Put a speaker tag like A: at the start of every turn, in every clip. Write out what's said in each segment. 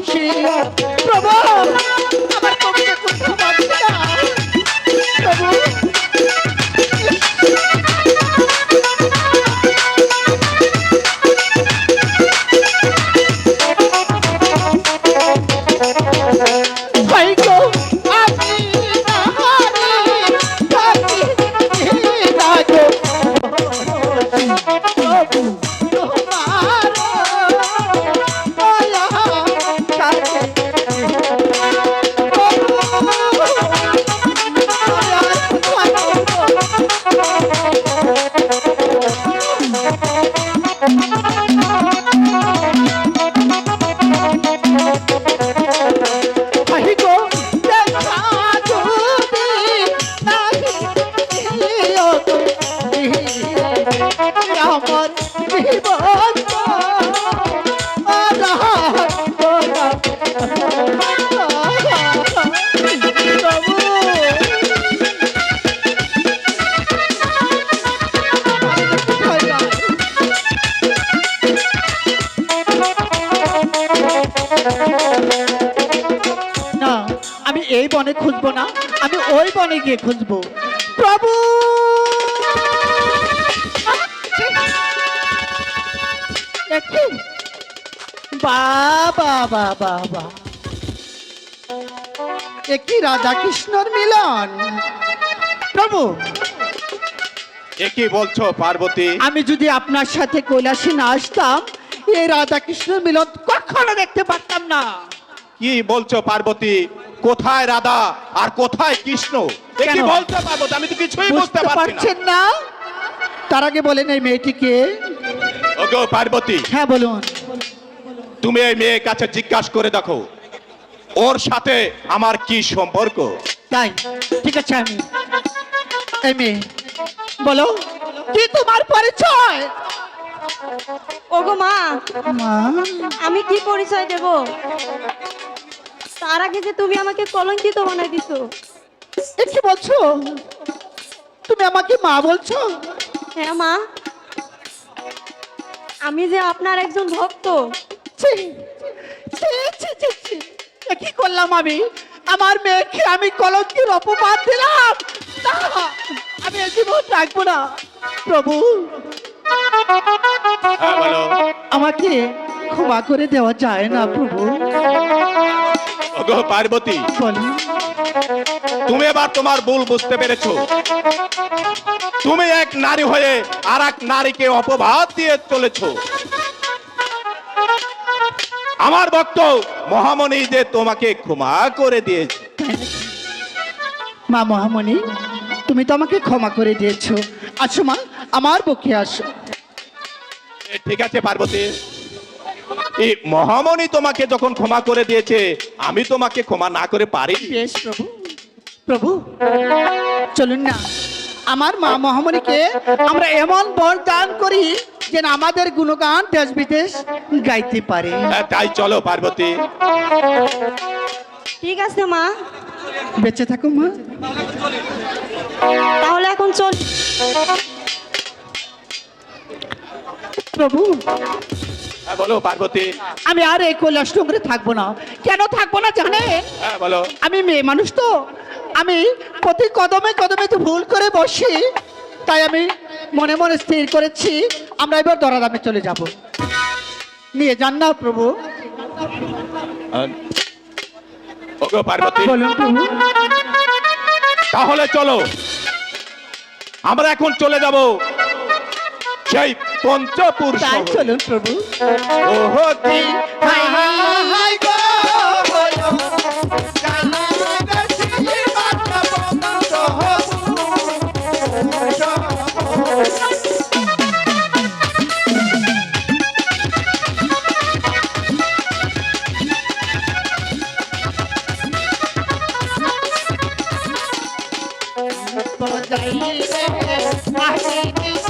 A: বসি বনে খুঁজবো না আমি ওই বনে গিয়ে খুঁজবো। প্রভু! একই বাবা বাবা বাবা একই রাধা কৃষ্ণর মিলন? প্রভু!
B: এ কি বলছো পার্বতী?
A: আমি যদি আপনার সাথে কৈলাসে না আসতাম এই রাধা কৃষ্ণর মিলন কখনো দেখতে পারতাম না।
B: কি বলছো পার্বতী? কোথায় রাধা আর কোথায় কৃষ্ণ? কি
A: কেন?
B: বলছো আমি তো কিছুই বুঝতে
A: বুঝতে
B: পারছি না।
A: পারছেন না? তার আগে বলেন এই মেয়েটিকে
B: ওগো পার্বতী।
A: হ্যাঁ বলুন।
B: তুমি এই মেয়ের কাছে জিজ্ঞাসা করে দেখো ওর সাথে আমার কি সম্পর্ক?
A: তাই? ঠিক আছে আমি। এই মেয়ে বলো কি তোমার পরিচয়?
C: ওগো মা
A: মা।
C: আমি কি পরিচয় দেব? তার আগে যে তুমি আমাকে কলঙ্কিত বানাই দিছো।
A: এ কি বলছো? তুমি আমাকে মা বলছো?
C: হ্যাঁ মা। আমি যে আপনার একজন ভক্ত।
A: ছি, ছি, ছি, ছি, ছি। এ কি করলাম আমি? আমার মেয়েকে আমি কলঙ্কের অপমান দিলাম। না, আমি এ জীবন রাখব না। প্রভু
B: হ্যাঁ বলো।
A: আমাকে ক্ষমা করে দেওয়া যায় না প্রভু।
B: ওগো পার্বতী। তুমি এবার তোমার ভুল বুঝতে পেরেছ। তুমি এক নারী হয়ে আর এক নারীকে অপবাদ দিয়ে চলেছো। আমার ভক্ত মহামণি যে তোমাকে ক্ষমা করে দিয়েছে।
A: মা মহামণি তুমি তো আমাকে ক্ষমা করে দিয়েছ। আসো মা আমার পক্ষে আসো।
B: ঠিক আছে পার্বতী। এই মহামণি তোমাকে যখন ক্ষমা করে দিয়েছে আমি তোমাকে ক্ষমা না করে পারি
A: বেশ প্রভু প্রভু চলুন না। আমার মা মহামণিকে আমরা এমন বর দান করি যেন আমাদের গুণগান দেশ বিদেশ গাইতে পারে।
B: তাই চলো পার্বতী।
C: ঠিক আছে মা।
A: বেঁচে থাকো মা।
C: তাহলে এখন চল।
A: প্রভু
B: বলো পার্বতী।
A: আমি আর এই কৈলাস ডোংরে থাকব না। কেন থাকব না জানে
B: হ্যাঁ বলো।
A: আমি মেয়ে মানুষ তো। আমি প্রতি কদমে কদমে তো ভুল করে বসি। তাই আমি মনে মনে স্থির করেছি আমরা এবার দরাদামে চলে যাব। নিয়ে যান না প্রভু।
B: ওগো পার্বতী।
A: বলুন প্রভু।
B: তাহলে চলো। আমরা এখন চলে যাব। সেই পঞ্চপুর
A: চলুন প্রভু Thank you.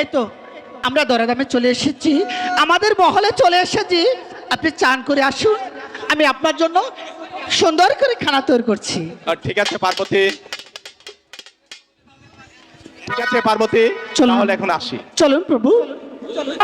A: এই তো আমরা দরাদামে চলে এসেছি। আমাদের মহলে চলে এসেছি। আপনি চান করে আসুন। আমি আপনার জন্য সুন্দর করে খানা তৈরি করছি।
B: ঠিক আছে পার্বতী। ঠিক আছে পার্বতী।
A: চলুন।
B: এখন আসি।
A: চলুন প্রভু। চলুন।